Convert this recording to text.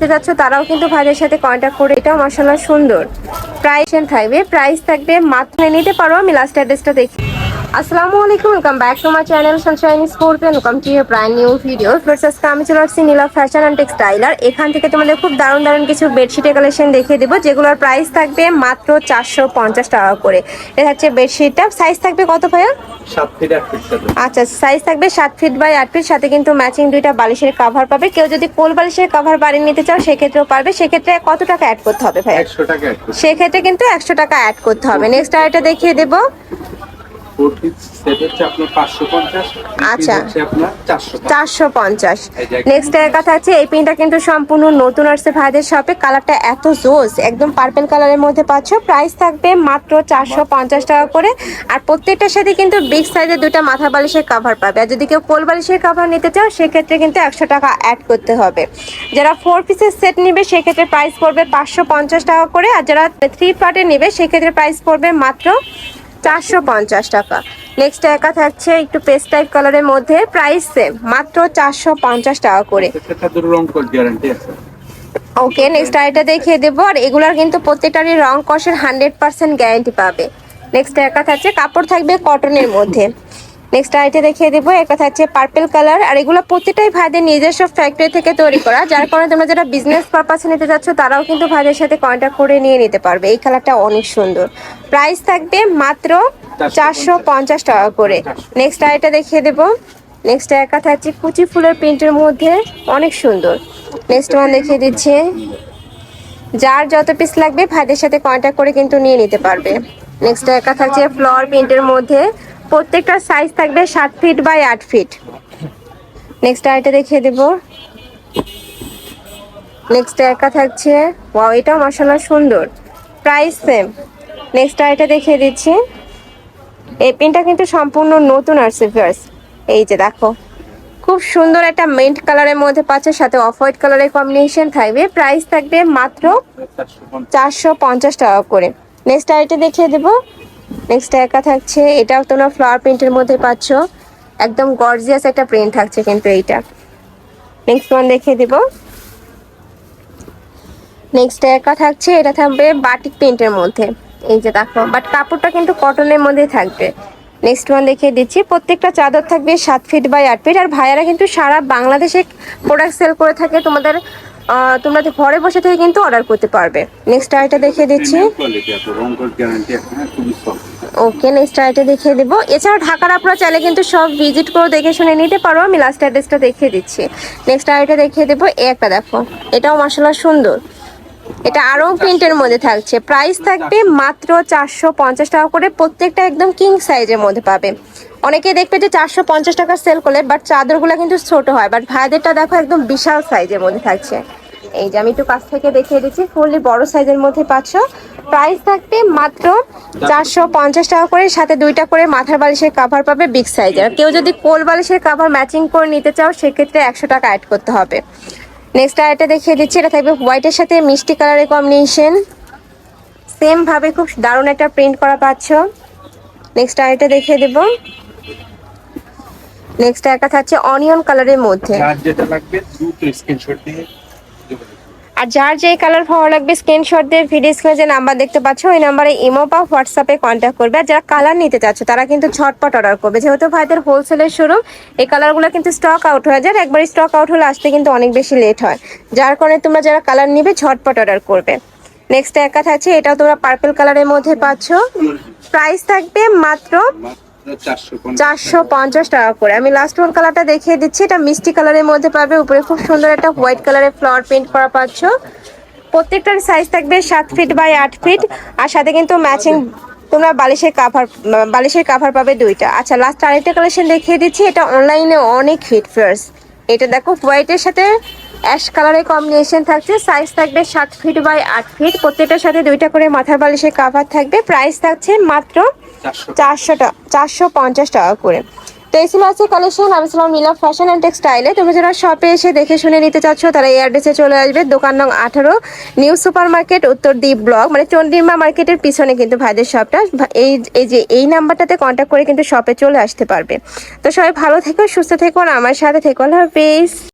দেখতে যাচ্ছ তারাও কিন্তু ভাইদের সাথে কন্ট্যাক্ট করে। এটাও মাসাল্লাহ সুন্দর। প্রাইস থাকবে। প্রাইস থাকবে মাত্র নিতে পারো আমি লাস্ট অ্যাড্রেসটা দেখি। আসসালামু আলাইকুম welcome back to my channel Sunshine Sports welcome to your brand new video first আজকে আমি চলে আসছি নীলা ফ্যাশন অ্যান্ড টেক্সটাইলার এখান থেকে তোমাদের খুব দারুণ দারুণ কিছু বেডশিটের কালেকশন দেখিয়ে দেবো যেগুলোর প্রাইস থাকবে মাত্র চারশো পঞ্চাশ টাকা করে। এটা হচ্ছে বেডশিটটা সাইজ থাকবে কত ভাইয়া? আচ্ছা সাইজ থাকবে সাত ফিট বাই আট ফিট সাথে কিন্তু ম্যাচিং দুইটা বালিশের কাভার পাবে। কেউ যদি কোল বালিশের কাভার বাড়ি নিতে চাও সেক্ষেত্রেও পারবে। সেক্ষেত্রে কত টাকা অ্যাড করতে হবে ফিট সেক্ষেত্রে কিন্তু একশো টাকা অ্যাড করতে হবে। নেক্সট আরেকটা দেখিয়ে দেবো। সেট হচ্ছে আপনার আচ্ছা। হচ্ছে আপনার নেক্সট এর কথা হচ্ছে এই পিনটা কিন্তু সম্পূর্ণ নতুন আসছে ভাইদের শপে কালারটা এত জোস একদম পার্পল কালারের মধ্যে পাচ্ছ। প্রাইস থাকবে মাত্র চারশো পঞ্চাশ টাকা করে। আর প্রত্যেকটার সাথে কিন্তু বিগ সাইজের দুটা মাথা বালিশের কাভার পাবে। আর যদি কেউ কোল বালিশের কাভার নিতে চাও সেক্ষেত্রে কিন্তু একশো টাকা অ্যাড করতে হবে। যারা ফোর পিসের সেট নিবে সেক্ষেত্রে প্রাইস পড়বে পাঁচশো পঞ্চাশ টাকা করে। আর যারা থ্রি পার্টের নেবে সেক্ষেত্রে প্রাইস পড়বে মাত্র চারশো পঞ্চাশ টাকা। নেক্সট একা থাকছে একটু পেস্ট টাইপ কালারের মধ্যে প্রাইস সেম মাত্র চারশো পঞ্চাশ টাকা করে। ওকে নেক্সট আইটা দেখিয়ে দেবো আর এগুলার কিন্তু প্রত্যেকটারই রং কষের হান্ড্রেড পার্সেন্ট গ্যারেন্টি পাবে। নেক্সট একা থাকছে কাপড় থাকবে কটনের মধ্যে। নেক্সট আইটে দেখিয়ে দেবো। একটা থাকছে পার্পেল কালার আর এগুলো প্রত্যেকটাই ভাইদের নিজস্ব ফ্যাক্টরি থেকে তৈরি করা। যার কারণে তোমরা যারা বিজনেস পারপাসে নিতে যাচ্ছ তারাও কিন্তু ভাইদের সাথে কন্ট্যাক্ট করে নিয়ে নিতে পারবে। এই কালারটা অনেক সুন্দর। প্রাইস থাকবে মাত্র চারশো পঞ্চাশ টাকা করে। নেক্সট আইটা দেখিয়ে দেবো। নেক্সট একা থাকছে কুচি ফুলের প্রিন্টের মধ্যে অনেক সুন্দর। নেক্সট ওয়ান দেখিয়ে দিচ্ছে। যার যত পিস লাগবে, ভাইদের সাথে কন্ট্যাক্ট করে কিন্তু নিয়ে নিতে পারবে। নেক্সট একা থাকছে ফ্লোর প্রিন্টের মধ্যে প্রত্যেকটা সাইজ থাকবে সাত ফিট বাই আট ফিট নেক্সট আইটা দেখিয়ে দেবো। নেক্সট একা থাকছে। ওয়াও এটাও মশালা সুন্দর। প্রাইস সেম নেক্সট আইটা দেখিয়ে দিচ্ছি। এই পিনটা কিন্তু সম্পূর্ণ নতুন আসছে ফার্স্ট এই যে দেখো, খুব সুন্দর একটা মেন্ট কালারের মধ্যে পাচ্ছে, সাথে অফ হোয়াইট কালারের কম্বিনেশন থাকবে। প্রাইস থাকবে মাত্র চারশো পঞ্চাশ টাকা করে। নেক্সট আইটা দেখিয়ে দেবো। নেক্সট একা থাকছে। এটাও তোমরা ফ্লাওয়ার প্রিন্টের মধ্যে পাচ্ছ। একদম গর্জিয়াস একটা প্রিন্ট থাকছে কিন্তু এইটা। নেক্সট ওয়ান দেখিয়ে দেবো। নেক্সট একা থাকছে, এটা থাকবে বাটিক প্রিন্টের মধ্যে। এই যে দেখো বাট কাপড়টা কিন্তু কটনের মধ্যে থাকবে। নেক্সট ওয়ান দেখিয়ে দিচ্ছি। প্রত্যেকটা চাদর থাকবে সাত ফিট বাই আট ফিট আর ভাইয়ারা কিন্তু সারা বাংলাদেশে প্রোডাক্ট সেল করে থাকে। তোমাদের তোমরা ঘরে বসে থেকে কিন্তু অর্ডার করতে পারবে। নেক্সট আইটা দেখিয়ে দিচ্ছি। ওকে নেক্সট আইটে দেখিয়ে দেবো। এছাড়াও ঢাকার আপনারা চাইলে কিন্তু সব ভিজিট করে দেখে শুনে নিতে পারো। আমি লাস্ট অ্যাড্রেসটা দেখিয়ে দিচ্ছি। নেক্সট আইটে দেখিয়ে দেবো। এ একটা দেখো। এটাও মশলা সুন্দর। এটা আরও প্রিন্টের মধ্যে থাকছে। প্রাইস থাকবে মাত্র চারশো পঞ্চাশ টাকা করে। প্রত্যেকটা একদম কিং সাইজের মধ্যে পাবে। অনেকে দেখবে যে চারশো পঞ্চাশ টাকা সেল করলে বাট চাদরগুলো কিন্তু ছোট হয়। বাট ভাইদেরটা দেখো একদম বিশাল সাইজের মধ্যে থাকছে। এই যে আমি একটু কাছ থেকে দেখিয়ে দিচ্ছি ফুললি বড় সাইজের মধ্যে পাচ্ছ। প্রাইস থাকবে মাত্র চারশো পঞ্চাশ টাকা করে, সাথে দুইটা করে মাথার বালিশের কাভার পাবে বিগ সাইজের কেউ যদি কোল বালিশের কাভার ম্যাচিং করে নিতে চাও, সেক্ষেত্রে একশো টাকা অ্যাড করতে হবে। নেক্সট আরেকটা দেখিয়ে দিচ্ছি, এটা থাকবে হোয়াইটের সাথে মিষ্টি কালারের কম্বিনেশন সেম ভাবে খুব দারুণ একটা প্রিন্ট করা পাচ্ছ। নেক্সট আরেকটা দেখিয়ে দেবো। নেক্সট একটা থাকছে অনিয়ন কালারের মধ্যে। লাগবে স্ক্রিনশট দিয়ে। আর যার যেই কালার ভালো লাগবে স্ক্রিনশট দিয়ে ভিডিও স্ক্রিনে যে নাম্বার দেখতে পাচ্ছ, ওই নাম্বারে ইমো বা হোয়াটসঅ্যাপে কন্ট্যাক্ট করবে। আর যারা কালার নিতে চাচ্ছ, তারা কিন্তু ঝটপট অর্ডার করবে। যেহেতু ভাইদের হোলসেলের শোরুম এই কালারগুলো কিন্তু স্টক আউট হয়ে যায়। একবার স্টক আউট হলে আসতে কিন্তু অনেক বেশি লেট হয়। যার কারণে তোমরা যারা কালার নিবে, ঝটপট অর্ডার করবে। নেক্সট একা থাকছে এটাও তোমরা পার্পল কালারের মধ্যে পাচ্ছ। প্রাইস থাকবে মাত্র চারশো পঞ্চাশ টাকা করে। আমি লাস্ট ওয়ান কালারটা দেখিয়ে দিচ্ছি। এটা মিষ্টি কালারের মধ্যে পাবে। উপরে খুব সুন্দর একটা হোয়াইট কালারের ফ্লাওয়ার প্রিন্ট করা পাচ্ছ। প্রত্যেকটার সাইজ থাকবে সাত ফিট বাই আট ফিট আর সাথে কিন্তু ম্যাচিং তোমরা বালিশের কাভার বালিশের কাভার পাবে দুইটা। আচ্ছা লাস্ট আরেকটা কালেকশন দেখিয়ে দিচ্ছি। এটা অনলাইনে অনেক হিট ফার্স এটা দেখো হোয়াইটের সাথে অ্যাশ কালারের কম্বিনেশন থাকছে। সাইজ থাকবে সাত ফিট বাই আট ফিট প্রত্যেকটার সাথে দুইটা করে মাথার বালিশের কাভার থাকবে। প্রাইস থাকছে মাত্র চারশো চারশো টাকা চারশো পঞ্চাশ টাকা করে। তো এই ছিল আছে কালেকশন আমি ছিলাম মিলা ফ্যাশন অ্যান্ড টেক্সটাইলে তুমি যারা শপে এসে দেখে শুনে নিতে চাচ্ছ, তারা এই অ্যাড্রেসে চলে আসবে। দোকান নং আঠারো, নিউ সুপার মার্কেট উত্তর দ্বীপ ব্লক। মানে চন্ডিমা মার্কেটের পিছনে কিন্তু ভাইদের শপটা এই এই যে, এই নাম্বারটাতে কন্ট্যাক্ট করে কিন্তু শপে চলে আসতে পারবে। তো সবাই ভালো থেকো, সুস্থ থেকো, আর আমার সাথে থেকো। আল্লাহ হাফিজ।